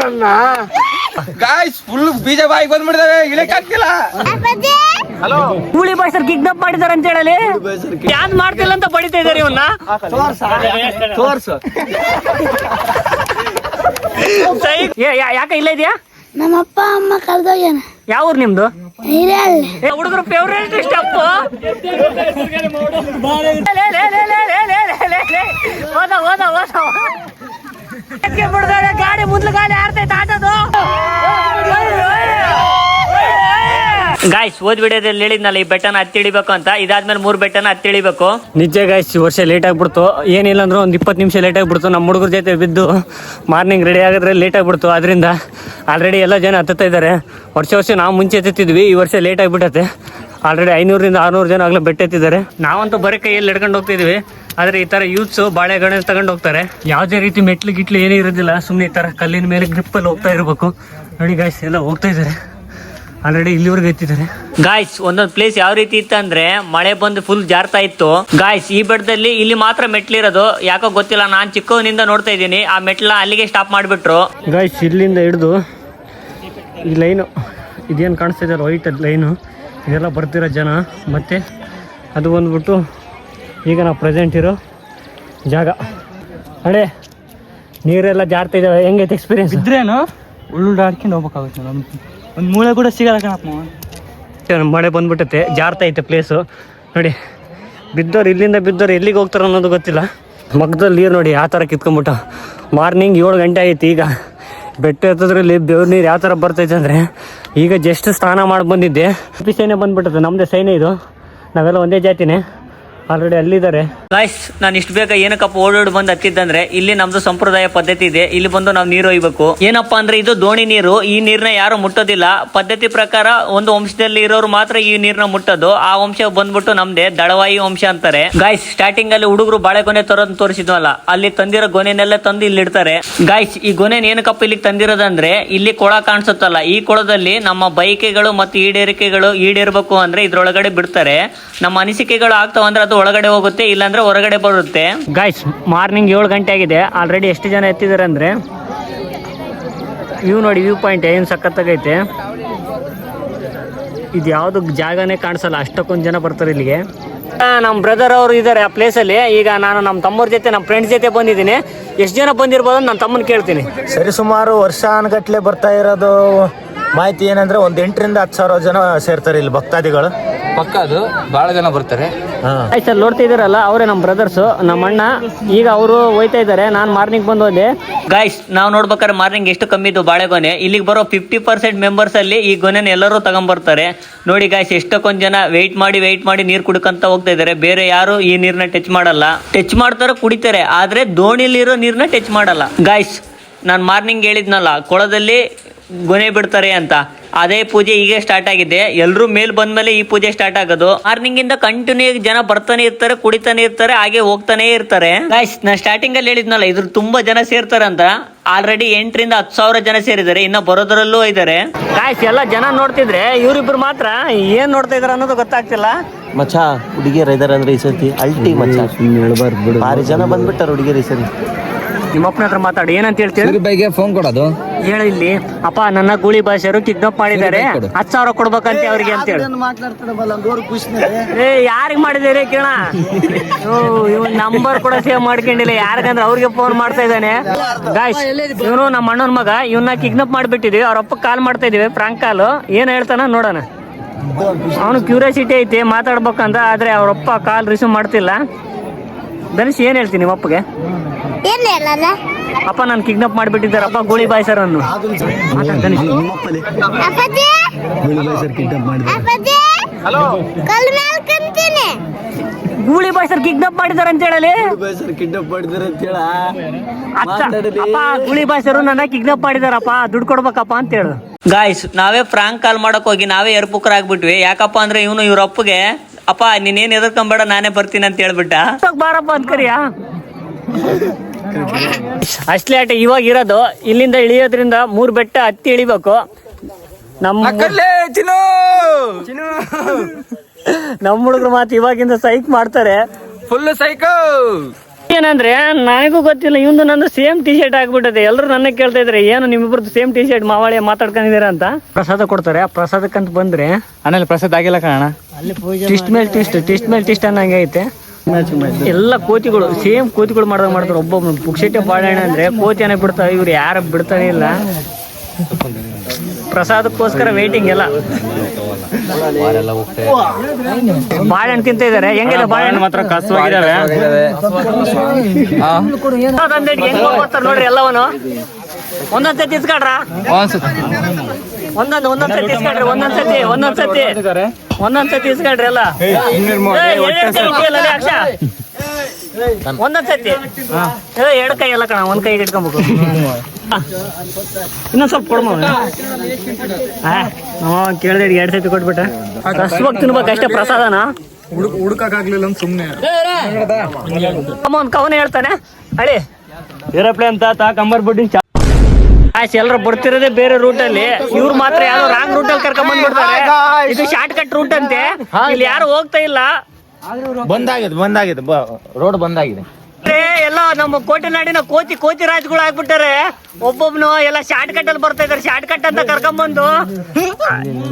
ನನ್ನ guys full ಬೀಜ ಬಾಯಿಗೆ ಬಂದ್ಬಿಡ್ತವೆ ಇಳಕ್ ಆಗ್ತಿಲ್ಲ. ಹಲೋ ಕೂಲಿ ಬಾಯ್ಸರ್ ಕಿಡ್ನಾಪ್ ಮಾಡಿದಾರೆ ಅಂತ ಹೇಳಲಿ. ಯಾನ್ ಮಾಡ್ತಿಲ್ಲ ಅಂತ ಬಡಿತಾ ಇದಾರೆ ಇವನ್ನ ತೋರ್ಸು. ಯಾಕ ಏ, ಯಾ- ಯಾಕೆ ಇಲ್ಲ ಇದೆಯಾ? ನಮ್ಮಪ್ಪ ಅಮ್ಮ ಕಲ್ದೋಗ್ಯಾನ ಯಾವ ಊರ್ ನಿಮ್ದು? ಹುಡುಗರು ಫೇವ್ರೇಟ್ ಸ್ಟೆಪ್ ಹೋದ ಹೋದ ಹೋದ ಬಿಡ್ದಾರೆ ಆಡ್ತೈತೆ ಆಟೋದು ಗಾಯ್ಸ್ ಓದ್ ವಿಡಿಯೋದಲ್ಲಿ ಹೇಳಿದ್ನಲ್ಲ ಈ ಬೆಟ್ಟನ ಹತ್ತಿ ಇಳಿಬೇಕು ಅಂತ. ಇದಾದ್ಮೇಲೆ ಮೂರ್ ಬೆಟ್ಟನ ಹತ್ತಿ ಇಳಿಬೇಕು ನಿಜ ಗಾಯ್ಸ್ ಈ ವರ್ಷ ಲೇಟ್ ಆಗ್ಬಿಡ್ತು. ಏನಿಲ್ಲ ಅಂದ್ರೆ ಒಂದು ಇಪ್ಪತ್ತು ನಿಮಿಷ ಲೇಟ್ ಆಗ್ಬಿಡ್ತು. ನಮ್ಮ ಹುಡುಗರ ಜೊತೆ ಬಿದ್ದು ಮಾರ್ನಿಂಗ್ ರೆಡಿ ಆಗಿದ್ರೆ ಲೇಟ್ ಆಗ್ಬಿಡ್ತು. ಅದರಿಂದ ಆಲ್ರೆಡಿ ಎಲ್ಲ ಜನ ಹತ್ತುತ್ತಾ ಇದ್ದಾರೆ. ವರ್ಷ ವರ್ಷ ನಾವು ಮುಂಚೆ ಎತ್ತಿದ್ವಿ ಈ ವರ್ಷ ಲೇಟ್ ಆಗ್ಬಿಟ್ಟತೆ. ಆಲ್ರೆಡಿ ಐನೂರಿಂದ ಆರ್ನೂರು ಜನ ಆಗ್ಲೇ ಬೆಟ್ಟ ಎತ್ತಿದ್ದಾರೆ ನಾವಂತೂ ಬರೀ ಕೈಯಲ್ಲಿ ಹಿಡ್ಕೊಂಡು ಹೋಗ್ತಿದ್ವಿ ಆದರೆ ಈ ಥರ ಯೂತ್ಸು ಬಾಳೆಗೊನೆ ತಗೊಂಡು ಹೋಗ್ತಾರೆ. ಯಾವುದೇ ರೀತಿ ಮೆಟ್ಲು ಗಿಟ್ಲು ಏನೇ ಇರೋದಿಲ್ಲ ಸುಮ್ಮನೆ ಈ ಥರ ಕಲ್ಲಿನ ಮೇಲೆ ಗ್ರಿಪ್ಪಲ್ಲಿ ಹೋಗ್ತಾ ಇರಬೇಕು. ನೋಡಿ ಗಾಯ್ಸ್ ಎಲ್ಲ ಹೋಗ್ತಾ ಇದ್ದಾರೆ ಆಲ್ರೆಡಿ ಇಲ್ಲಿವರೆಗೆ ಎತ್ತಿದ್ದಾರೆ. ಗಾಯ್ಸ್ ಒಂದೊಂದು ಪ್ಲೇಸ್ ಯಾವ ರೀತಿ ಇತ್ತು ಅಂದ್ರೆ ಮಳೆ ಬಂದು ಫುಲ್ ಜಾರ್ತಾ ಇತ್ತು. ಗಾಯ್ಸ್ ಈ ಬೆಟ್ಟದಲ್ಲಿ ಇಲ್ಲಿ ಮಾತ್ರ ಮೆಟ್ಲಿರೋದು ಯಾಕೋ ಗೊತ್ತಿಲ್ಲ ನಾನು ಚಿಕ್ಕವನಿಂದ ನೋಡ್ತಾ ಇದ್ದೀನಿ. ಆ ಮೆಟ್ಲ ಅಲ್ಲಿಗೆ ಸ್ಟಾಪ್ ಮಾಡಿಬಿಟ್ರು. ಗಾಯ್ಸ್ ಇಲ್ಲಿಂದ ಹಿಡಿದು ಈ ಲೈನು ಇದೇನು ಕಾಣಿಸ್ತಾ ಇದೆ? ವೈಟ್ ಲೈನು ಇದೆಲ್ಲ ಬರ್ತಿರೋ ಜನ. ಮತ್ತೆ ಅದು ಬಂದ್ಬಿಟ್ಟು ಈಗ ನಾವು ಪ್ರೆಸೆಂಟ್ ಇರೋ ಜಾಗ. ಅಡೆ ನೀರೆಲ್ಲ ಜಾರ್ತಾ ಇದ್ದಾವೆ. ಹೆಂಗೈತೆ ಎಕ್ಸ್ಪೀರಿಯನ್ಸ್ ಇದ್ರೇನು ಉಳ್ಳುಡಾಡ್ಕೊಂಡು ಹೋಗ್ಬೇಕಾಗುತ್ತೆ ಒಂದು ಒಂದ್ ಮೂಳೆ ಕೂಡ ಸಿಗಲ್ಲ ಕಣಪ್ಪ. ಮಳೆ ಬಂದ್ಬಿಟ್ಟೈತೆ. ಜಾರ್ತಾ ಐತೆ ಪ್ಲೇಸು ನೋಡಿ ಬಿದ್ದವ್ರು ಇಲ್ಲಿಂದ ಬಿದ್ದವ್ರು ಎಲ್ಲಿಗೆ ಹೋಗ್ತಾರೆ ಅನ್ನೋದು ಗೊತ್ತಿಲ್ಲ. ಮಗ್ದಲ್ಲಿ ನೀರು ನೋಡಿ ಯಾವ ಥರ ಕಿತ್ಕೊಂಬಿಟ್ಟು ಮಾರ್ನಿಂಗ್ ಏಳು ಗಂಟೆ ಆಯ್ತು ಈಗ. ಬೆಟ್ಟ ಎತ್ತದ್ರಲ್ಲಿ ಬೆವ್ರ ನೀರು ಯಾವ ಥರ ಬರ್ತೈತೆ ಅಂದರೆ ಈಗ ಜಸ್ಟ್ ಸ್ನಾನ ಮಾಡಿ ಬಂದಿದ್ದೆ. ಸೈನ್ಯ ಸೈನೆ ಬಂದ್ಬಿಟ್ಟದೆ ನಮ್ಮದೇ ಸೈನ್ಯ ಇದು. ನಾವೆಲ್ಲ ಒಂದೇ ಜಾತಿನೇ. ಆಲ್ರೆಡಿ ಅಲ್ಲಿದ್ದಾರೆ. ಗಾಯ್ಸ್ ನಾನು ಇಷ್ಟು ಬೇಗ ಏನಕ್ಕಪ್ಪ ಓಡೋಡಿ ಬಂದು ಹತ್ತಿದ್ದಂದ್ರೆ ಇಲ್ಲಿ ನಮ್ದು ಸಂಪ್ರದಾಯ ಪದ್ಧತಿ ಇದೆ. ಇಲ್ಲಿ ಬಂದು ನಾವು ನೀರು ಒಯ್ಬೇಕು. ಏನಪ್ಪಾ ಅಂದ್ರೆ ಇದು ದೋಣಿ ನೀರು. ಈ ನೀರ್ನ ಯಾರು ಮುಟ್ಟೋದಿಲ್ಲ. ಪದ್ಧತಿ ಪ್ರಕಾರ ಒಂದು ವಂಶದಲ್ಲಿ ಇರೋರು ಮಾತ್ರ ಈ ನೀರ್ನ ಮುಟ್ಟೋದು. ಆ ವಂಶ ಬಂದ್ಬಿಟ್ಟು ನಮ್ದೇ ದಳವಾಯಿ ವಂಶ ಅಂತಾರೆ. ಗಾಯ್ಸ್ ಸ್ಟಾರ್ಟಿಂಗ್ ಅಲ್ಲಿ ಹುಡುಗರು ಬಾಳೆಗೊನೆ ತರೋದ್ ತೋರಿಸಿದ್ವಲ್ಲ, ಅಲ್ಲಿ ತಂದಿರೋ ಗೊನೆನೆಲ್ಲ ತಂದು ಇಲ್ಲಿ ಇಡ್ತಾರೆ. ಗಾಯ್ಸ್ ಈ ಗೊನೆ ಏನಕ್ಕಪ್ಪ ಇಲ್ಲಿ ತಂದಿರೋದಂದ್ರೆ, ಇಲ್ಲಿ ಕೊಳ ಕಾಣಿಸುತ್ತಲ್ಲ. ಈ ಕೊಳದಲ್ಲಿ ನಮ್ಮ ಬೈಕೆಗಳು ಮತ್ತು ಈಡೇರಿಕೆಗಳು ಈಡೇರ್ಬೇಕು ಅಂದ್ರೆ ಇದ್ರೊಳಗಡೆ ಬಿಡ್ತಾರೆ. ನಮ್ಮ ಅನಿಸಿಕೆಗಳು ಆಗ್ತಾವ ಅಂದ್ರೆ ಅದು ಒಳಗಡೆ ಹೋಗುತ್ತೆ ಇಲ್ಲಾಂದ್ರೆ ಹೊರಗಡೆ ಬರುತ್ತೆ. ಗಾಯ್ಸ್ ಮಾರ್ನಿಂಗ್ ಏಳು ಗಂಟೆ ಆಗಿದೆ. ಆಲ್ರೆಡಿ ಎಷ್ಟು ಜನ ಎತ್ತಿದ್ದಾರೆ ಅಂದ್ರೆ ವ್ಯೂ ನೋಡಿ ವ್ಯೂ ಪಾಯಿಂಟ್ ಏನು ಸಖತ್ತಾಗೈತೆ. ಇದು ಯಾವುದು ಜಾಗನೇ ಕಾಣಿಸಲ್ಲ ಅಷ್ಟಕ್ಕೊಂದು ಜನ ಬರ್ತಾರೆ ಇಲ್ಲಿಗೆ. ನಮ್ಮ ಬ್ರದರ್ ಅವರು ಇದ್ದಾರೆ ಆ ಪ್ಲೇಸಲ್ಲಿ ಈಗ ನಾನು ನಮ್ಮ ತಮ್ಮವ್ರ ಜೊತೆ ನಮ್ಮ ಫ್ರೆಂಡ್ಸ್ ಜೊತೆ ಬಂದಿದ್ದೀನಿ. ಎಷ್ಟು ಜನ ಬಂದಿರ್ಬೋದು ಅಂತ ನನ್ನ ತಮ್ಮನ ಕೇಳ್ತೀನಿ. ಸರಿ ಸುಮಾರು ವರ್ಷಾನುಗಟ್ಲೆ ಬರ್ತಾ ಇರೋದು ಮಾಹಿತಿ ಏನಂದ್ರೆ ಒಂದ್ ಎಂಟರಿಂದ ಹತ್ತು ಸಾವಿರ ಜನ ಸೇರ್ತಾರೆ ಇಲ್ಲಿ ಭಕ್ತಾದಿಗಳು. ಪಕ್ಕ ಅದು ಬಹಳ ಜನ ಬರ್ತಾರೆ. ಆಯ್ತು ಸರ್ ನೋಡ್ತಾ ಇದಾರಲ್ಲ ಅವರೇ ನಮ್ಮ ಬ್ರದರ್ಸು ನಮ್ಮ ಅಣ್ಣ. ಈಗ ಅವರು ಹೋಯ್ತಾ ಇದ್ದಾರೆ ನಾನು ಮಾರ್ನಿಂಗ್ ಬಂದು ಹೋದೆ. ಗಾಯ್ಸ್ ನಾವು ನೋಡ್ಬೇಕಾದ್ರೆ ಮಾರ್ನಿಂಗ್ ಎಷ್ಟು ಕಮ್ಮಿ ಇದ್ದು ಬಾಳೆಗೊನೆ. ಇಲ್ಲಿಗೆ ಬರೋ ಫಿಫ್ಟಿ ಪರ್ಸೆಂಟ್ ಮೆಂಬರ್ಸ್ ಅಲ್ಲಿ ಈ ಗೊನೆನ ಎಲ್ಲರೂ ತಗೊಂಬರ್ತಾರೆ. ನೋಡಿ ಗಾಯ್ಸ್ ಎಷ್ಟೊಂದು ಜನ ವೆಯ್ಟ್ ಮಾಡಿ ವೆಯ್ಟ್ ಮಾಡಿ ನೀರು ಕುಡ್ಕಂತ ಹೋಗ್ತಾ ಇದ್ದಾರೆ. ಬೇರೆ ಯಾರು ಈ ನೀರ್ನ ಟಚ್ ಮಾಡಲ್ಲ. ಟಚ್ ಮಾಡ್ತಾರೆ ಕುಡಿತಾರೆ ಆದ್ರೆ ದೋಣಿಲಿರೋ ನೀರ್ನ ಟಚ್ ಮಾಡಲ್ಲ. ಗಾಯ್ಸ್ ನಾನು ಮಾರ್ನಿಂಗ್ ಹೇಳಿದ್ನಲ್ಲ ಕೊಳದಲ್ಲಿ ಗೊನೆ ಬಿಡ್ತಾರೆ ಅಂತ. ಅದೇ ಪೂಜೆ ಈಗ ಸ್ಟಾರ್ಟ್ ಆಗಿದೆ. ಎಲ್ಲರೂ ಮೇಲ್ ಬಂದ್ಮೇಲೆ ಈ ಪೂಜೆ ಸ್ಟಾರ್ಟ್ ಆಗೋದು. ಮಾರ್ನಿಂಗ್ ಇಂದ ಕಂಟಿನ್ಯೂ ಜನ ಬರ್ತಾನೆ ಇರ್ತಾರೆ ಕುಡಿತಾನೆ ಇರ್ತಾರೆ ಹಾಗೆ ಹೋಗ್ತಾನೆ ಇರ್ತಾರೆ. ಗಾಯ್ಸ್ ನಾನು ಸ್ಟಾರ್ಟಿಂಗ್ ಅಲ್ಲಿ ಹೇಳಿದ್ನಲ್ಲ ಇದ್ರ ತುಂಬಾ ಜನ ಸೇರ್ತಾರೆ ಅಂತ. ಆಲ್ರೆಡಿ ಎಂಟರಿಂದ ಹತ್ತು ಸಾವಿರ ಜನ ಸೇರಿದ್ದಾರೆ ಇನ್ನ ಬರೋದ್ರಲ್ಲೂ ಇದ್ದಾರೆ. ಗಾಯ್ಸ್ ಎಲ್ಲ ಜನ ನೋಡ್ತಿದ್ರೆ ಇವ್ರಿಬ್ರು ಮಾತ್ರ ಏನ್ ನೋಡ್ತಾ ಇದಾರೆ ಅನ್ನೋದು ಗೊತ್ತಾಗ್ತಿಲ್ಲ. ಮಚ್ಚ ಹುಡುಗಿಯರ್ ಇದಾರೆ ಅಂದ್ರೆ ಈ ಸತಿ ಅಲ್ಟಿ ಮಚ್ಚ. ಭಾರಿ ಜನ ಬಂದ್ಬಿಟ್ಟಾರ ಹುಡುಗಿಯರ್ ಈ ಸರಿ ನಿಮ್ಮಪ್ಪನ ಹತ್ರ ಮಾತಾಡಿ. ಏನಂತ ಹೇಳ್ತೀರಿ? ಬೈಗೆ ಫೋನ್ ಕೊಡೋದು. ಹೇಳಿ ಇಲ್ಲಿ. ಅಪ್ಪ ನನ್ನ ಗೂಳಿ ಭಾಷೆಯವರು ಕಿಡ್ನಾಪ್ ಮಾಡಿದ್ದಾರೆ. ಹತ್ತು ಸಾವಿರ ಕೊಡ್ಬೇಕಂತೆ ಅವ್ರಿಗೆ ಅಂತ ಹೇಳಿ. ಏ ಯಾರಿಗೆ ಮಾಡಿದ್ದೀರಿ ಕೇಳ ಇವನ್ ನಂಬರ್ ಕೂಡ ಸೇವ್ ಮಾಡ್ಕೊಂಡಿಲ್ಲ. ಯಾರಿಗಂದ್ರೆ ಅವ್ರಿಗೆ ಫೋನ್ ಮಾಡ್ತಾ ಇದ್ದಾನೆ. ಗಾಯ್ಸ್ ಇವನು ನಮ್ಮ ಅಣ್ಣನ ಮಗ. ಇವನ್ನ ಕಿಡ್ನಾಪ್ ಮಾಡಿಬಿಟ್ಟಿದೀವಿ. ಅವ್ರ ಅಪ್ಪ ಕಾಲ್ ಮಾಡ್ತಾ ಇದೀವಿ ಪ್ರಾಂಕ್ ಕಾಲು ಏನ್ ಹೇಳ್ತಾನ ನೋಡೋಣ. ಅವನು ಕ್ಯೂರಿಯಾಸಿಟಿ ಐತಿ ಮಾತಾಡ್ಬೇಕಂತ ಆದ್ರೆ ಅವ್ರಪ್ಪ ಕಾಲ್ ರಿಸೀವ್ ಮಾಡ್ತಿಲ್ಲ. ಧನುಷ್ ಏನ್ ಹೇಳ್ತೀನಿ ನಿಮ್ಮ ಅಪ್ಪಗೆ ಏನ್ ಹೇಳಲ್ಲ ಅಪ್ಪ ನಾನು ಕಿಡ್ನಾಪ್ ಮಾಡಿಬಿಟ್ಟಿದ್ದಾರಪ್ಪ ಗೋಳಿ ಬಾಯ್ ಸರ್ ಅನ್ನು. ಮಾತಾಡ್ ಧನುಷ್. ಅಪ್ಪಾಜಿ ಅಪ್ಪಾಜಿ ಹಲೋ ಕಲ್ ಮೇಲೆ ಕಂತೀನಿ. ಗೂಳಿ ಬಾಯ್ ಸರ್ ಕಿಡ್ನಾಪ್ ಮಾಡಿದಾರೆ ಅಂತ ಹೇಳಲಿ? ಕಿಡ್ನಾಪ್ ಮಾಡಿದಾರೆ ಅಂತ ಹೇಳ. ಅತ್ತ ಅಪ್ಪ ಗೂಳಿ ಬಾಯ್ ಸರ್ ನನ್ನ ಕಿಡ್ನಾಪ್ ಮಾಡಿದಾರಪ್ಪ ದುಡ್ಡು ಕೊಡ್ಬೇಕಪ್ಪ ಅಂತ ಹೇಳು. ಗಾಯ್ಸ್ ನಾವೇ ಫ್ರಾಂಕ್ ಕಾಲ್ ಮಾಡಕ್ ಹೋಗಿ ನಾವೇ ಎರ್ಪುಕ್ರ ಆಗ್ಬಿಟ್ವಿ ಯಾಕಪ್ಪ ಅಂದ್ರೆ ಇವನು ಇವ್ರ ಅಪ್ಪಗೆ ಅಪ್ಪ ನೀನೇನ್ ಎದರ್ಕೊಂಬೇಡ ನಾನೇ ಬರ್ತೀನಿ ಅಂತ ಹೇಳ್ಬಿಟ್ಟ. ಬಾರಪ್ಪ ಅಂತ ಕರಿಯಾ? ಅಷ್ಟೇ ಆಟ ಇವಾಗ ಇರೋದು. ಇಲ್ಲಿಂದ ಇಳಿಯೋದ್ರಿಂದ ಮೂರ್ ಬೆಟ್ಟ ಹತ್ತಿ ಇಳಿಬೇಕು. ನಮ್ಮ ನಮ್ಮ ಹುಡುಗರು ಮಾತು ಇವಾಗಿಂದ ಸೈಕ್ ಮಾಡ್ತಾರೆ. ಫುಲ್ ಸೈಕ್ ಏನಂದ್ರೆ ನನಗೂ ಗೊತ್ತಿಲ್ಲ ಇವಂದು ನಂದು ಸೇಮ್ ಟಿ ಶರ್ಟ್ ಆಗ್ಬಿಟ್ಟದೆ. ಎಲ್ಲರೂ ನನ್ನ ಕೇಳ್ತಾ ಇದ್ರೆ ಏನು ನಿಮ್ಮಿಬ್ರದ್ದು ಸೇಮ್ ಟಿ ಶರ್ಟ್ ಮಾವಾಳಿ ಮಾತಾಡ್ಕೊಂಡಿದ್ದೀರಾ ಅಂತ? ಪ್ರಸಾದ ಕೊಡ್ತಾರೆ. ಆ ಪ್ರಸಾದಕ್ಕಂತ ಬಂದ್ರೆ ಅಣ್ಣಲ್ಲಿ ಪ್ರಸಾದ ಆಗಿಲ್ಲ ಕಾಣ ಟಿಸ್ಟ್ ಮೇಲೆ ಟಿಸ್ಟ್ ಟಿಸ್ಟ್ ಮೇಲೆ ಟಿಸ್ಟ್ ಅನ್ನಂಗೆ ಐತೆ. ಎಲ್ಲ ಕೋತಿಗಳು ಸೇಮ್ ಕೋತಿಗಳು ಮಾಡ್ದಾಗ ಮಾಡ್ತಾರೆ. ಒಬ್ಬೊಬ್ಬ ಪುಕ್ಷೆಟ್ಟೆ ಬಾಳೆಹಣ್ಣು ಅಂದ್ರೆ ಕೋತಿ ಏನ ಬಿಡ್ತಾರೆ? ಇವ್ರು ಯಾರು ಬಿಡ್ತಾನೆ ಇಲ್ಲ. ಪ್ರಸಾದಕ್ಕೋಸ್ಕರ ವೇಟಿಂಗ್ ಎಲ್ಲ. ಬಾಳೆಹಣ್ಣು ತಿಂತ ಇದಾರೆ. ಹೆಂಗಿದೆ ಬಾಳೆಹಣ್ಣು ಮಾತ್ರ ಹೋಗ್ತಾರೆ ನೋಡ್ರಿ ಎಲ್ಲವನು ಒಂದೊಂದ್ ಸತಿ ಇಸ್ಕೊಳ್ರ ಒಂದೊಂದ್ ಒಂದೊಂದ್ ಸತಿ ಇಸ್ಕೊಳ್ರಿ ಒಂದೊಂದ್ ಸತಿ ಒಂದೊಂದ್ ಸತಿ. ಒಂದೊಂದ್ ಸತಿ ಇಸ್ಕೊಳ್ರಿ ಎಲ್ಲ ಅಕ್ಷ? ಒಂದೊಂದ್ ಸತಿ. ಏ, ಎರಡ್ ಕೈ ಎಲ್ಲ ಕಣ ಒಂದ್ ಕೈ ಇಟ್ಕೊಬೇಕು. ಇನ್ನೊಂದ್ ಸ್ವಲ್ಪ ಕೊಡ್ಮ ಕೇಳಿದ್ರೆ ಎರಡ್ ಸತಿ ಕೊಟ್ಬಿಟ್ಟ ಹಸ್ವಾಗ ತಿನ್ಬೇಕು ಅಷ್ಟೇ ಪ್ರಸಾದನ. ಹುಡುಕಾಗ್ಲಿಲ್ಲ ಅಂತ ಸುಮ್ನೆ. ಅಮ್ಮ ಒಂದ್ ಕವನ ಹೇಳ್ತಾನೆ. ಅಳಿ ಏರೋಪ್ಲೇನ್ ತಾತ ಕಂಬರ್ ಬುಡ್ಡಿ ಆಯ್ತು ಎಲ್ಲರೂ ಬರ್ತಿರೋದೇ ಬೇರೆ ರೂಟ್ ಅಲ್ಲಿ. ಇವ್ರು ಮಾತ್ರ ಯಾರು ರಾಂಗ್ ರೂಟ್ ಅಲ್ಲಿ ಕರ್ಕೊಂಡ್ ಬಂದ್ಬಿಡ್ತಾರೆ. ಇದು ಶಾರ್ಟ್ ಕಟ್ ರೂಟ್ ಅಂತೆ ಇಲ್ಲಿ ಯಾರು ಹೋಗ್ತಾ ಇಲ್ಲ. ಬಂದಾಗಿದೆ ಬಂದಾಗಿದೆ. ರೋಡ್ ಬಂದಾಗಿದೆ. ಏ, ಎಲ್ಲ ನಮ್ಮ ಕೋಟೆನಾಡಿನ ಕೋತಿ ಕೋತಿ ರಾಜ್ಗಳು ಆಗ್ಬಿಟ್ಟಾರೆ. ಒಬ್ಬೊಬ್ನು ಎಲ್ಲ ಶಾರ್ಟ್ ಕಟ್ ಅಲ್ಲಿ ಬರ್ತಾ ಇದಾರೆ. ಶಾರ್ಟ್ ಕಟ್ ಅಂತ ಕರ್ಕೊಂಡ್ ಬಂದು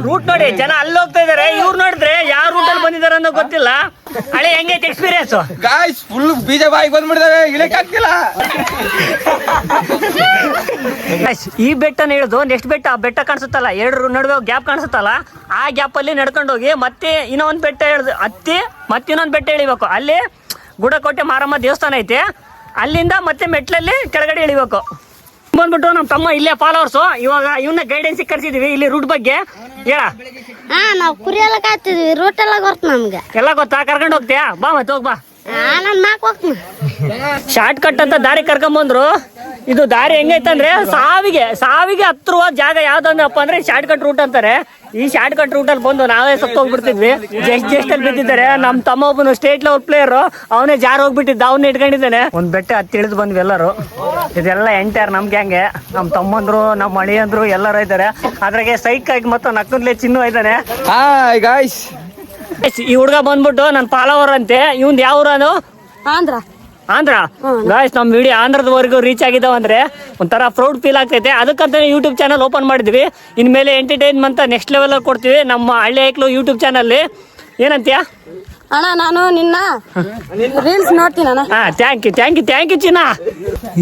ರೂಟ್ ನೋಡಿ ಜನ ಅಲ್ಲಿ ಹೋಗ್ತಾ ಇದಾರೆ. ಇವ್ರು ನೋಡಿದ್ರೆ ಯಾವ ರೂಟ್ ಅಲ್ಲಿ ಬಂದಿದಾರೆ ಅನ್ನೋ ಗೊತ್ತಿಲ್ಲ. ಹಳೆ ಹೆಂಗೈತೆ ಎಕ್ಸ್ಪೀರಿಯನ್ಸ್ ಗಾಯ್ಸ್ ಫುಲ್ ಬೀಜ ಬಾಯಿಗೆ ಬಂದ್ಬಿಡ್ತಾರೆ. ಇಳಕ್ ಆಗ್ತಿಲ್ಲ ಈ ಬೆಟ್ಟನ ಇಳಿದು ನೆಕ್ಸ್ಟ್ ಬೆಟ್ಟ ಆ ಬೆಟ್ಟ ಕಾಣಿಸುತ್ತಲ್ಲ ಎರಡು ನಡುವೆ ಗ್ಯಾಪ್ ಕಾಣಿಸುತ್ತಲ್ಲ ಆ ಗ್ಯಾಪ್ ಅಲ್ಲಿ ನಡ್ಕೊಂಡು ಹೋಗಿ ಮತ್ತೆ ಇನ್ನೊಂದ್ ಬೆಟ್ಟ ಇಳಿದು ಹತ್ತಿ ಮತ್ತೆ ಇನ್ನೊಂದ್ ಬೆಟ್ಟ ಇಳಿಬೇಕು. ಅಲ್ಲಿ ಗುಡಕೋಟೆ ಮಾರಮ್ಮ ದೇವಸ್ಥಾನ ಐತೆ. ಅಲ್ಲಿಂದ ಮತ್ತೆ ಮೆಟ್ಲಲ್ಲಿ ಕೆಳಗಡೆ ಇಳಿಬೇಕು. ಬಂದ್ಬಿಟ್ಟು ನಮ್ಮ ತಮ್ಮ ಇಲ್ಲೇ ಫಾಲೋವರ್ಸು ಇವಾಗ ಇವನ್ನ ಗೈಡೆನ್ಸ್ ಕರ್ಸಿದೀವಿ ಇಲ್ಲಿ ರೂಟ್ ಬಗ್ಗೆ. ಹೇಳ. ಹಾ ನಾವು ಕುರಿ ಎಲ್ಲ ಕಾಯ್ತಿದ್ವಿ ರೂಟ್ ಎಲ್ಲ ಗೊತ್ತು ನಮ್ಗೆ. ಎಲ್ಲ ಗೊತ್ತಾ? ಕರ್ಕೊಂಡು ಹೋಗ್ತೀಯಾ? ಬಾ ಮತ್ತೆ ಹೋಗ್ ಬಾ. ನಾನು ನಾಲ್ಕು ಹೋಗ್ತೀನಿ. ಶಾರ್ಟ್ ಕಟ್ ಅಂತ ದಾರಿ ಕರ್ಕೊಂಬಂದ್ರು ಇದು ದಾರಿ ಹೆಂಗೈತಂದ್ರೆ ಸಾವಿಗೆ ಸಾವಿಗೆ ಹತ್ತಿರುವ ಜಾಗ ಯಾವ್ದಂದ್ರಪ್ಪ ಅಂದ್ರೆ ಶಾರ್ಟ್ ಕಟ್ ರೂಟ್ ಅಂತಾರೆ. ಈ ಶಾರ್ಟ್ ಕಟ್ ರೂಟ್ ಅಲ್ಲಿ ಬಂದು ನಾವೇ ಸತ್ತು ಹೋಗ್ಬಿಡ್ತಿದ್ವಿ ಜಸ್ಟ್ ಜಸ್ಟ್ ಅಲ್ಲಿ ಬಿದ್ದಿದ್ದಾರೆ. ನಮ್ ತಮ್ಮ ಒಬ್ಬನು ಸ್ಟೇಟ್ ಲೆವೆಲ್ ಪ್ಲೇಯರ್ ಅವನೇ ಜಾರ್ ಹೋಗ್ಬಿಟ್ಟಿದ್ದ ಅವನ್ನ ಇಟ್ಕೊಂಡಿದ್ದಾನೆ. ಒಂದ್ ಬೆಟ್ಟ ಹತ್ತಿ ಇಳಿದು ಬಂದ್ವಿ ಎಲ್ಲರೂ. ಇದೆಲ್ಲ ಎಂಟೈರ್ ನಮ್ ಗ್ಯಾಂಗೆ ನಮ್ ತಮ್ಮಂದ್ರು ನಮ್ ಅಣಿಯಂದ್ರು ಎಲ್ಲರೂ ಇದ್ದಾರೆ. ಅದ್ರಾಗೆ ಸೈಕ್ ಆಗಿ ಮತ್ತು ನಕ್ಕದ್ಲೆ ಚಿನ್ನು ಇದ್ದಾನೆ. ಹಾಯ್ ಗಾಯ್ಸ್ ಈ ಹುಡ್ಗ ಬಂದ್ಬಿಟ್ಟು ನನ್ನ ಪಾಲವರ್ ಅಂತೆ ಇವನ್ ಯಾವ ಊರನು ಆಂಧ್ರ. ಆಂಧ್ರ. ಗಾಯ್ಸ್ ನಮ್ಮ ವಿಡಿಯೋ ಆಂಧ್ರದವರೆಗೂ ರೀಚ್ ಆಗಿದ್ದಾವ ಅಂದ್ರೆ ಒಂಥರ ಪ್ರೌಡ್ ಫೀಲ್ ಆಗ್ತೈತೆ. ಅದಕ್ಕಂತಾನೆ ಯೂಟ್ಯೂಬ್ ಚಾನಲ್ ಓಪನ್ ಮಾಡಿದ್ವಿ. ಇನ್ಮೇಲೆ ಎಂಟರ್ಟೈನ್ಮೆಂಟ್ ನೆಕ್ಸ್ಟ್ ಲೆವೆಲ್ ಅಲ್ಲಿ ಕೊಡ್ತೀವಿ. ನಮ್ಮ ಹಳ್ಳಿ ಐಕ್ಲು ಯೂಟ್ಯೂಬ್ ಚಾನಲ್ ಏನಂತೀಯ? ಅಣ್ಣ ನಾನು ನಿನ್ನ ರೀಲ್ಸ್ ನೋಡ್ತೀನಿ ಅಣ್ಣ. ಹಾ thank you thank you thank you ಚಿನ್ನ.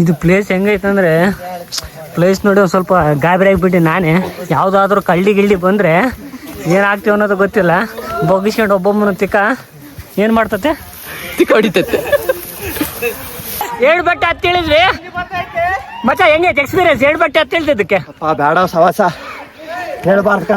ಇದು ಪ್ಲೇಸ್ ಹೆಂಗೈತಂದ್ರೆ ಪ್ಲೇಸ್ ನೋಡಿ ಒಂದ್ ಸ್ವಲ್ಪ ಗಾಬರಿ ಆಗಿಬಿಟ್ಟು ನಾನೇ. ಯಾವುದಾದ್ರೂ ಕಳ್ಳಿ ಗಿಳ್ಳಿ ಬಂದ್ರೆ ಏನಾಗ್ತೀವಿ ಅನ್ನೋದು ಗೊತ್ತಿಲ್ಲ. ಬೊಗಿಸ್ಕೊಂಡು ಒಬ್ಬೊಬ್ಬನ ತಿಕ್ಕ. ಏನು ಮಾಡ್ತತೆ? ತಿಕ್ಕ ಹೊಡಿತೈತೆ. ಏಳು ಬಟ್ಟೆ ಹತ್ತಿ ಹೇಳಿದ್ರಿ? ಮಚ್ಚ ಹೆಂಗೈತೆ ಎಕ್ಸ್ಪೀರಿಯನ್ಸ್ ಏಳು ಬಟ್ಟೆ ಹತ್ತಿ ಇಳ್ದಿದ್ದಕ್ಕೆ ಬೇಡ ಸವಾಸ. ಹೇಳ್ಬಾರ್ದ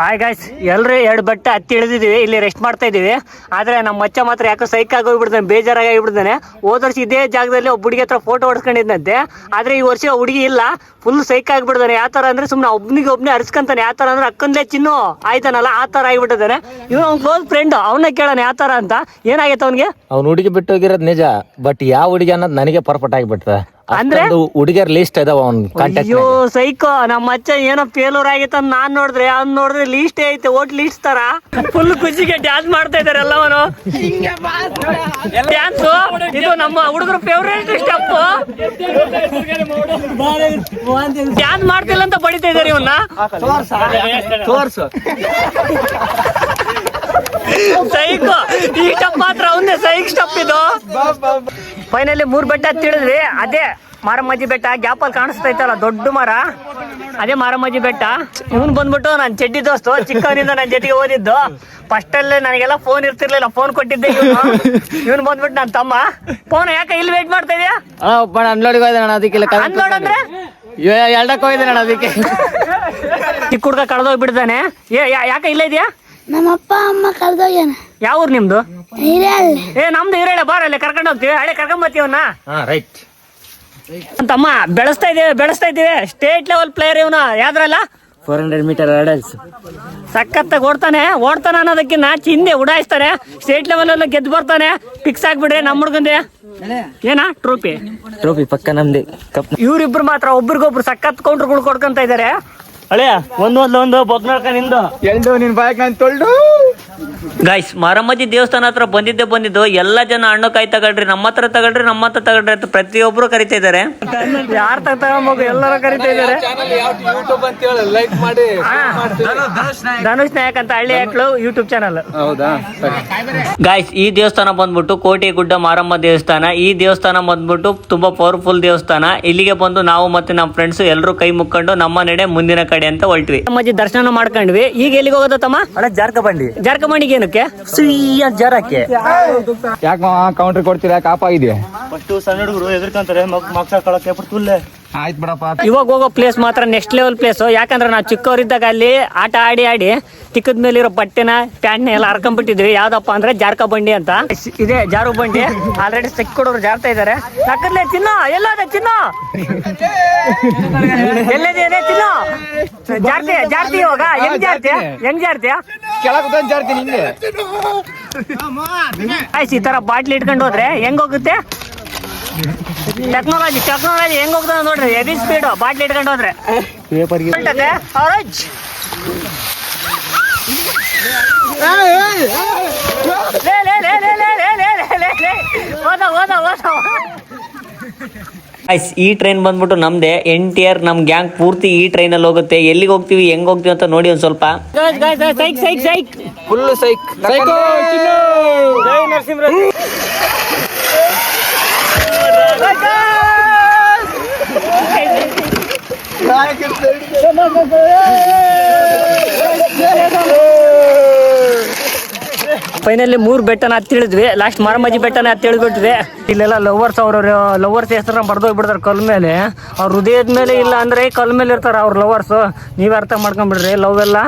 ಹಾಯ್ ಗಾಯ್ಸ್ ಎಲ್ರು ಎರಡು ಬಟ್ಟೆ ಹತ್ತಿ ಇಳಿದಿದ್ದೀವಿ, ಇಲ್ಲಿ ರೆಸ್ಟ್ ಮಾಡ್ತಾ ಇದ್ದೀವಿ. ಆದ್ರೆ ನಮ್ಮ ಮಚ್ಚ ಮಾತ್ರ ಯಾಕೋ ಸೈಕ್ ಆಗೋಗ್ಬಿಡ್ತಾನೆ, ಬೇಜಾರಾಗಿ ಆಗಿಬಿಡ್ತಾನೆ. ಹೋದ ವರ್ಷ ಇದೇ ಜಾಗದಲ್ಲಿ ಒಬ್ಬ ಹುಡುಗಿ ಹತ್ರ ಫೋಟೋ ಹೊಡ್ಸ್ಕೊಂಡಿದ್ದಂತೆ ಆದ್ರೆ ಈ ವರ್ಷ ಹುಡುಗಿ ಇಲ್ಲ ಫುಲ್ ಸೈಕ್ ಆಗಿಬಿಡ್ತಾನೆ ಯಾವ ಥರ ಅಂದ್ರೆ ಸುಮ್ಮನೆ ಒಬ್ನಿಗೆ ಒಬ್ಬನೇ ಹರಿಸ್ಕೊಂತಾನೆ ಯಾವ ಥರ ಅಂದ್ರೆ ಅಕ್ಕಂದಲೇ ಚಿನ್ನು ಆಯ್ತಾನಲ್ಲ, ಆ ಥರ ಆಗಿಬಿಟ್ಟಿದ್ದಾನೆ. ಇವನು ಅವ್ನ ಕ್ಲೋಸ್ ಫ್ರೆಂಡ್ ಅವನ್ನ ಕೇಳೋಣ ಯಾವ ಥರ ಅಂತ. ಏನಾಗೈತೆ ಅವ್ನಿಗೆ? ಅವ್ನು ಹುಡುಗಿ ಬಿಟ್ಟು ಹೋಗಿರೋದು ನಿಜ ಬಟ್ ಯಾವ ಹುಡುಗಿ ಅನ್ನೋದು ನನಗೆ ಪರ್ಫೆಕ್ಟ್ ಆಗಿಬಿಡ್ತದೆ. ಅಂದ್ರೆ? ಹುಡುಗಿಯರ್ ಲೀಸ್ಟ್ ಇದಾವ ಅವ್ನ್ ಕಾಂಟ್ಯಾಕ್ಟ್ ಅಯ್ಯೋ ಸೈಕೋ ನಮ್ಮ ಅಚ್ಚ ಏನೋ ಫೇಲೂರ್ ಆಗಿತ್ತ ನಾನ್ ನೋಡಿದ್ರೆ ಅವ್ನ್ ನೋಡಿದ್ರೆ ಲೀಸ್ಟ್ ಐತೆ ಓಟ್ ಲೀಸ್ಟ್ ತರ. ಫುಲ್ ಖುಷಿಗೆ ಡ್ಯಾನ್ಸ್ ಮಾಡ್ತಾ ಇದಾರೆ ಎಲ್ಲವನು. ಡ್ಯಾನ್ಸ್ ಇದು ನಮ್ಮ ಹುಡುಗರ ಫೇವ್ರೇಟ್ ಸ್ಟೆಪ್ ಡ್ಯಾನ್ಸ್ ಮಾಡ್ತಿಲ್ಲ ಅಂತ ಬಡಿತಾ ಇದಾರೆ ಇವನ್ನ ತೋರ್ಸು. ಸೈಕ್ ಈ ಸ್ಟಪ್ ಮಾತ್ರ ಒಂದೇ ಸೈಕ್ ಸ್ಟಪ್ ಇದು. ಫೈನಲಿ ಮೂರ್ ಬೆಟ್ಟ ತಿಳಿದ್ರಿ ಅದೇ ಮಾರಮ್ಮಜ್ಜಿ ಬೆಟ್ಟ ಗ್ಯಾಪ್ ಅಲ್ಲಿ ಕಾಣಿಸ್ತೈತಲ್ಲ ದೊಡ್ಡ ಮರ. ಅದೇ ಮಾರಮ್ಮಜ್ಜಿ ಬೆಟ್ಟ. ಇವನ್ ಬಂದ್ಬಿಟ್ಟು ನಾನು ಚಡ್ಡಿ ದೋಸ್ತು ಚಿಕ್ಕವನಿಂದ ನನ್ನ ಜೊತೆಗೆ ಓದಿದ್ದು. ಫಸ್ಟ್ ಅಲ್ಲಿ ನನಗೆಲ್ಲ ಫೋನ್ ಇರ್ತಿರ್ಲಿಲ್ಲ ಫೋನ್ ಕೊಟ್ಟಿದ್ದೆ ಇವನು. ಇವನ್ ಬಂದ್ಬಿಟ್ಟು ನನ್ನ ತಮ್ಮ ಫೋನ್ ಯಾಕೆ ಇಲ್ಲಿ ವೇಟ್ ಮಾಡ್ತಾ ಇದೀಯಾ? ಒಬ್ಬ ಅನ್ಲೋಡಿಗೆ ಹೋಯ್ದೆ ನಾನು ಅದಕ್ಕೆ ಅನ್ಲೋಡ್ ಅಂದ್ರೆ? ಎರಡಕ್ಕೆ ಹೋಯ್ದೆ ನಾನು ಅದಕ್ಕೆ. ಚಿಕ್ಕ ಹುಡ್ಗ ಕಳೆದೋಗ್ಬಿಡ್ತಾನೆ. ಏ ಯಾಕೆ ಇಲ್ಲ ಇದೆಯಾ? ನಮ್ಮ ಅಪ್ಪ ಅಮ್ಮ ಕರ್ದೋಗ್ಯಾನ. ಯಾವ ಊರು ನಿಮ್ದು ಏ ನಮ್ದು ಹಿರೇಳೆ ಬಾರ ಅಲ್ಲೇ ಕರ್ಕೊಂಡು ಹೋಗ್ತೀವಿ. ಹಳೆ ಕರ್ಕೊಂಡ್ ಬರ್ತೀವನ್ನ ಹಾ ರೈಟ್ ತಮ್ಮ ಬೆಳೆಸ್ತಾ ಇದೀವಿ ಬೆಳೆಸ್ತಾ ಇದೀವಿ ಸ್ಟೇಟ್ ಲೆವೆಲ್ ಪ್ಲೇಯರ್ ಇವನು. ಯಾವ್ದ್ರಲ್ಲ? ಫೋರ್ ಹಂಡ್ರೆಡ್ ಮೀಟರ್ ಹರ್ಡಲ್ಸ್ ಸಖತ್ತಾಗಿ ಓಡ್ತಾನೆ. ಓಡ್ತಾನೆ ಅನ್ನೋದಕ್ಕಿಂತ ಹಿಂದೆ ಉಡಾಯಿಸ್ತಾನೆ. ಸ್ಟೇಟ್ ಲೆವೆಲ್ ಅಲ್ಲಿ ಗೆದ್ದು ಬರ್ತಾನೆ. ಫಿಕ್ಸ್ ಆಗ್ಬಿಡ್ರಿ ನಮ್ಮ ಹುಡುಗಂದೆ. ಏನಾ? ಟ್ರೋಫಿ ಟ್ರೋಫಿ ಪಕ್ಕ ನಮ್ದೆ. ಕಪ್ ಇವ್ರಿಬ್ರು ಮಾತ್ರ ಒಬ್ರಿಗೊಬ್ರು ಸಖತ್ ಕೌಂಟ್ರ್ಗಳು ಕೊಡ್ಕೊಂತ ಇದಾರೆ. ಅಳೆಯ ಒಂದು ಒಂದು ಒಂದು ಬೊಗ್ನಳ್ಕ ನಿಂದು. ಎಲ್ಡು ನಿನ್ ಬಾಯಕ್ ನಾನು ತೊಳ್ಡು. ಗಾಯ್ಸ್ ಮಾರಮ್ಮಜ್ಜಿ ದೇವಸ್ಥಾನ ಹತ್ರ ಬಂದಿದ್ದೆ ಬಂದಿದ್ದು. ಎಲ್ಲ ಜನ ಹಣ್ಣುಕಾಯಿ ತಗೊಳ್ರಿ ನಮ್ಮ ಹತ್ರ ತಗೊಳ್ರಿ ನಮ್ಮ ಹತ್ರ ತಗೊಳ್ರಿ ಅಂತ ಪ್ರತಿಯೊಬ್ರು ಕರಿತಾ ಇದಾರೆ. ಯಾರ ತಗೊಂಬೋಗು ಎಲ್ಲರೂ ಕರಿತಾ ಇದಾರೆ. ಯೂಟ್ಯೂಬ್ ಅಂತ ಹೇಳಿ ಲೈಕ್ ಮಾಡಿ ಧನುಷ್ ನಾಯಕ್. ಅಂತ ಹಳ್ಳಿ ಹಾಕ್ಲು ಯೂಟ್ಯೂಬ್ ಚಾನಲ್ ಹೌದಾ? ಗಾಯ್ಸ್ ಈ ದೇವಸ್ಥಾನ ಬಂದ್ಬಿಟ್ಟು ಕೋಟೆ ಗುಡ್ಡ ಮಾರಮ್ಮ ದೇವಸ್ಥಾನ. ಈ ದೇವಸ್ಥಾನ ಬಂದ್ಬಿಟ್ಟು ತುಂಬಾ ಪವರ್ಫುಲ್ ದೇವಸ್ಥಾನ. ಇಲ್ಲಿಗೆ ಬಂದು ನಾವು ಮತ್ತೆ ನಮ್ಮ ಫ್ರೆಂಡ್ಸ್ ಎಲ್ಲರೂ ಕೈ ಮುಕ್ಕೊಂಡು ನಮ್ಮ ನಡೆ ಮುಂದಿನ ಕಡೆ ಅಂತ ಹೊರಟ್ವಿ. ನಮ್ಮಜ್ಜಿ ದರ್ಶನ ಮಾಡ್ಕೊಂಡ್ವಿ. ಈಗ ಎಲ್ಲಿಗೆ ಹೋಗೋದ ತಮ್ಮ? ಅಣ್ಣ ಜಾರ್ಕ ಬಂಡಿ ಜಾರ್ಕಮಂಡಿಗೆ ಏನಕ್ಕೆ? ಸುಯ್ಯ ಜರಕ್ಕೆ. ಯಾಕೆ ಕೌಂಟ್ರಿ ಕೊಡ್ತೀರಾ? ಕಾಪ ಇದೆ ಫಸ್ಟು ಸಣ್ಣ ಹುಡುಗರು ಎದುರ್ಕೊಂತಾರೆ ಮಗ್ ಕಳಕ್ಕೆ ತುಲ್ಲೆ ಆಯ್ತು ಬಿಡಪ್ಪ. ಇವಾಗ ಹೋಗೋ ಪ್ಲೇಸ್ ಮಾತ್ರ ನೆಕ್ಸ್ಟ್ ಲೆವೆಲ್ ಪ್ಲೇಸ್ ಯಾಕಂದ್ರೆ ನಾವು ಚಿಕ್ಕವರಿದ್ದಾಗ ಅಲ್ಲಿ ಆಟ ಆಡಿ ಆಡಿ ತಿಕ್ಕದ ಮೇಲಿರೋ ಬಟ್ಟೆನ ಪ್ಯಾಂಟ್ನ ಎಲ್ಲ ಹರ್ಕೊಂಡ್ಬಿಟ್ಟಿದ್ವಿ ಯಾವ್ದಪ್ಪ ಅಂದ್ರೆ ಜಾರ್ಕ ಬಂಡಿ ಅಂತ. ಇದೆ ಜಾರು ಬಂಡಿ. ಆಲ್ರೆಡಿ ಸಿಕ್ ಕೊಡೋರು ಜಾರ್ತಾ ಇದಾರೆ. ನಕ್ಕದ್ಲೆ ಚಿನ್ನ ಎಲ್ಲದ ಚಿನ್ನ ಎಲ್ಲದೇನೆ ಚಿನ್ನ ಜಾರ್ತಿ ಜಾರ್ತಿ ಇವಾಗ. ಹೆಂಗ್ ಜಾರ್ತಿಯ ಹೆಂಗ್ ಜಾರ್ತಿಯ ಕೆಳಗೆ ಜಾರ್ತೀನಿ ಹಿಂಗೆ ಆಯ್ತು ಈ ತರ ಬಾಟ್ಲಿ ಇಟ್ಕೊಂಡು ಹೋದ್ರೆ ಹೆಂಗ್ ಹೋಗುತ್ತೆ? ಟೆಕ್ನಾಲಜಿ ಟೆಕ್ನಾಲಜಿ ಹೆಂಗ್ ಹೋಗ್ತದೆ ನೋಡ್ರಿ? ಎಬಿ ಸ್ಪೀಡ್ ಬಾಟ್ಲಿ ಇಟ್ಕೊಂಡು ಹೋದ್ರೆ. ಐಸ್ ಈ ಟ್ರೈನ್ ಬಂದ್ಬಿಟ್ಟು ನಮ್ದೆ. ಎನ್ ಟಿ ಆರ್ ನಮ್ ಗ್ಯಾಂಗ್ ಪೂರ್ತಿ ಈ ಟ್ರೈನ್ ಅಲ್ಲಿ ಹೋಗುತ್ತೆ. ಎಲ್ಲಿಗೆ ಹೋಗ್ತೀವಿ ಹೆಂಗ್ ಹೋಗ್ತೀವಿ ಅಂತ ನೋಡಿ ಒಂದ್ ಸ್ವಲ್ಪ. Psych psych psych full psych Narasimha finally ಮೂರು ಬೆಟ್ಟನ ಹತ್ತಿಳಿದ್ವಿ ಲಾಸ್ಟ್ ಮಾರಮಜಿ ಬೆಟ್ಟನ ಹತ್ತಿಳಿದ್ಬಿಟ್ವಿ ಇಲ್ಲೆಲ್ಲ ಲವರ್ಸ್ ಅವ್ರ ಲವರ್ಸ್ ಹೆಸರನ್ನ ಬರ್ದೋಗ್ಬಿಡ್ತಾರೆ ಕಲ್ ಮೇಲೆ. ಅವ್ರ ಹೃದಯದ ಮೇಲೆ ಇಲ್ಲ ಅಂದ್ರೆ ಕಲ್ ಮೇಲೆ ಇರ್ತಾರ ಅವ್ರ ಲವರ್ಸ್ ನೀವೇ ಅರ್ಥ ಮಾಡ್ಕೊಂಡ್ಬಿಡ್ರಿ ಲವ್ ಎಲ್ಲ?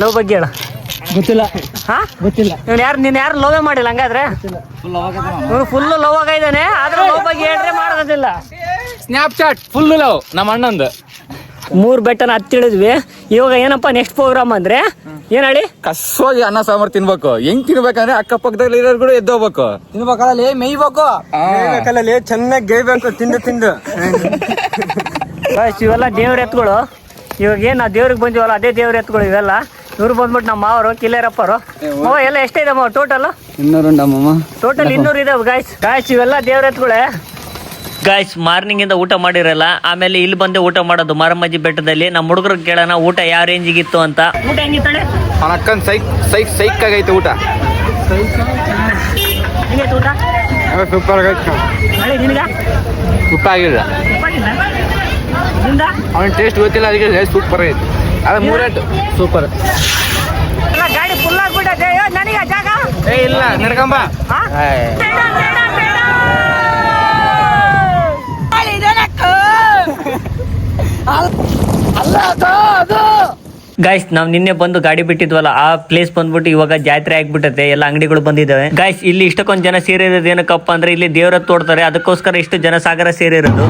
ಲವ್ ಬಗ್ಗೆ ಹೇಳ. ಗೊತ್ತಿಲ್ಲ. ಹಾ? ಗೊತ್ತಿಲ್ಲ. ಇವ್ನು ಯಾರು ನೀನ್ ಯಾರು ಲವ್ ಮಾಡಿಲ್ಲ ಹಂಗಾದ್ರೆ? ಫುಲ್ ಲವ್ ಆಗಿದ್ದಾನೆ ಆದ್ರೆ ಲವ್ ಬಗ್ಗೆ ಹೇಳ್ರೆ ಮಾಡೋದಿಲ್ಲ. ಸ್ನ್ಯಾಪ್ಚಾಟ್ ಫುಲ್ ಲವ್ ನಮ್ಮ ಅಣ್ಣಂದು. ಮೂರ್ ಬೆಟ್ಟನ ಹತ್ತಿಳಿದ್ವಿ. ಇವಾಗ ಏನಪ್ಪ ನೆಕ್ಸ್ಟ್ ಪ್ರೋಗ್ರಾಮ್ ಅಂದ್ರೆ? ಏನ್ ಹೇಳಿ? ಕಸ್ವಾಗಿ ಅನ್ನ ಸಾಂಬಾರ್ ತಿನ್ಬೇಕು. ಹೆಂಗ್ ತಿನ್ಬೇಕಂದ್ರೆ ಅಕ್ಕಪಕ್ಕದಲ್ಲಿ ಇರೋರು ಕೂಡ ಎದ್ದೋಗ್ಬೇಕು. ತಿನ್ಬೇಕಲ್ಲೇ ಮೇಯ್ಬೇಕು ಮೇಯ್ಬೇಕಲ್ಲಿ ಚೆನ್ನಾಗಿ ಗೇಯ್ಬೇಕು ತಿಂದು ತಿಂದು. ಇವೆಲ್ಲ ದೇವ್ರ ಎತ್ಗಳು ಇವಾಗ ಏನ್ ನಾವು ದೇವ್ರಿಗೆ ಬಂದಿವಲ್ಲ ಅದೇ ದೇವ್ರ ಎತ್ಗಳು ಇವೆಲ್ಲ. ಇವ್ರು ಬಂದ್ಬಿಟ್ಟು ನಮ್ಮ ಮಾವರು ಕಿಲ್ಲೇರಪ್ಪರು. ಓ. ಎಲ್ಲ ಎಷ್ಟಿದೆ ಮಾವ ಟೋಟಲ್ ಇನ್ನೂರುಂಡಮ್ಮ ಟೋಟಲ್ ಇನ್ನೂರು ಇದಾವೆ ಗಾಯ್ಸ್ ಗಾಯ್ಸ್ ಇವೆಲ್ಲ ದೇವ್ರ ಎತ್ಗಳೇ. ಗಾಯ್ಸ್ ಮಾರ್ನಿಂಗ್ ಇಂದ ಊಟ ಮಾಡಿರಲ್ಲ ಆಮೇಲೆ ಇಲ್ಲಿ ಬಂದೆ ಊಟ ಮಾಡೋದು. ಮಾರಮ್ಮಜ್ಜಿ ಬೆಟ್ಟದಲ್ಲಿ ನಮ್ಮ ಹುಡುಗರು ಕೇಳೋಣ ಊಟ ಯಾವ ರೇಂಜ್ ಇತ್ತು ಅಂತ. ಊಟ ಹೆಂಗಿತ್ತಳೆ ಅವನ ಅಕ್ಕನ್ ಸೈಕ್ ಸೈಕ್ ಸೈಕ್ ಆಗೈತೆ ಊಟ. ಊಟ? ಸೂಪರ್ ಆಗೈತೆ. ಆಗಿಲ್ಲ. ಉಪ್ಪಾಗಿಲ್ಲ? ಅವನ ಟೇಸ್ಟ್ ಗೊತ್ತಿಲ್ಲ ಅದಕ್ಕೆ ಸೂಪರ್ ಆಗೈತೆ. ಅದ ಮೂರೇಟ್ ಸೂಪರ್ ಗಾಡಿ ಫುಲ್ ಆಗ್ಬಿಟ್ಟೆ ನನಗೆ ಜಾಗ? ಏ ಇಲ್ಲ ನಡ್ಕಂಬ. ಗಾಯ್ಸ್ ನಾವ್ ನಿನ್ನೆ ಬಂದು ಗಾಡಿ ಬಿಟ್ಟಿದ್ವಲ್ಲ ಆ ಪ್ಲೇಸ್ ಬಂದ್ಬಿಟ್ಟು ಇವಾಗ ಜಾತ್ರೆ ಆಗ್ಬಿಟ್ಟತೆ ಎಲ್ಲ ಅಂಗಡಿಗಳು ಬಂದಿದ್ದಾವೆ. ಗಾಯ್ಸ್ ಇಲ್ಲಿ ಇಷ್ಟಕ್ಕೊಂದು ಜನ ಸೇರಿರೋದು ಏನಕ್ಕಪ್ಪ ಅಂದ್ರೆ ಇಲ್ಲಿ ದೇವರ ತೋಡ್ತಾರೆ ಅದಕ್ಕೋಸ್ಕರ ಇಷ್ಟು ಜನ ಸಾಗರ ಸೇರಿರೋದು.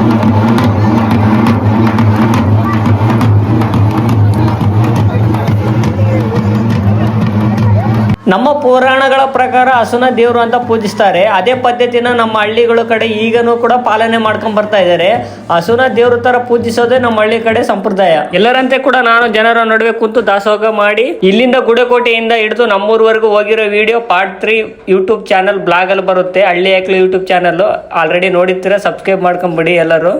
ನಮ್ಮ ಪುರಾಣಗಳ ಪ್ರಕಾರ ಹಸುನ ದೇವರು ಅಂತ ಪೂಜಿಸ್ತಾರೆ. ಅದೇ ಪದ್ಧತಿನ ನಮ್ಮ ಹಳ್ಳಿಗಳ ಕಡೆ ಈಗನೂ ಕೂಡ ಪಾಲನೆ ಮಾಡ್ಕೊಂಡ್ ಬರ್ತಾ ಇದ್ದಾರೆ ಹಸುನ ದೇವ್ರ ತರ ಪೂಜಿಸೋದೇ ನಮ್ಮ ಹಳ್ಳಿ ಕಡೆ ಸಂಪ್ರದಾಯ. ಎಲ್ಲರಂತೆ ಕೂಡ ನಾನು ಜನರ ನಡುವೆ ಕುಂತು ದಾಸೋಗ ಮಾಡಿ ಇಲ್ಲಿಂದ ಗುಡಕೋಟೆಯಿಂದ ಹಿಡಿದು ನಮ್ಮೂರ್ವರೆಗೂ ಹೋಗಿರೋ video part three YouTube channel blog ಅಲ್ಲಿ ಬರುತ್ತೆ. ಹಳ್ಳಿ ಹಾಕ್ಲಿ ಯೂಟ್ಯೂಬ್ ಚಾನಲ್ ಆಲ್ರೆಡಿ ನೋಡಿರ್ತೀರ, ಸಬ್ಸ್ಕ್ರೈಬ್ ಮಾಡ್ಕೊಂಬಿಡಿ ಎಲ್ಲರೂ.